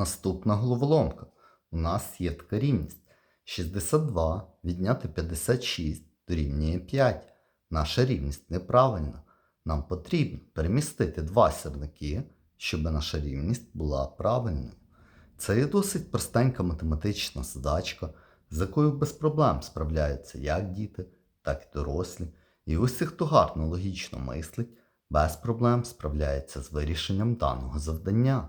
Наступна головоломка. У нас є така рівність. 62 відняти 56 дорівнює 5. Наша рівність неправильна. Нам потрібно перемістити два сірники, щоб наша рівність була правильною. Це є досить простенька математична задачка, з якою без проблем справляються як діти, так і дорослі. І усі, хто гарно логічно мислить, без проблем справляється з вирішенням даного завдання.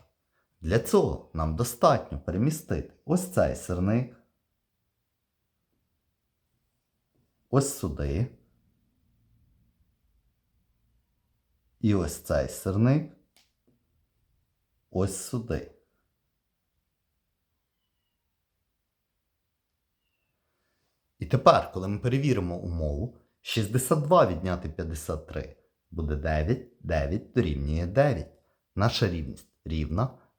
Для цього нам достатньо перемістити ось цей сирник, ось сюди. І ось цей сирник ось сюди. І тепер, коли ми перевіримо умову, 62 відняти 53 буде 9, 9 дорівнює 9. Наша рівність рівна,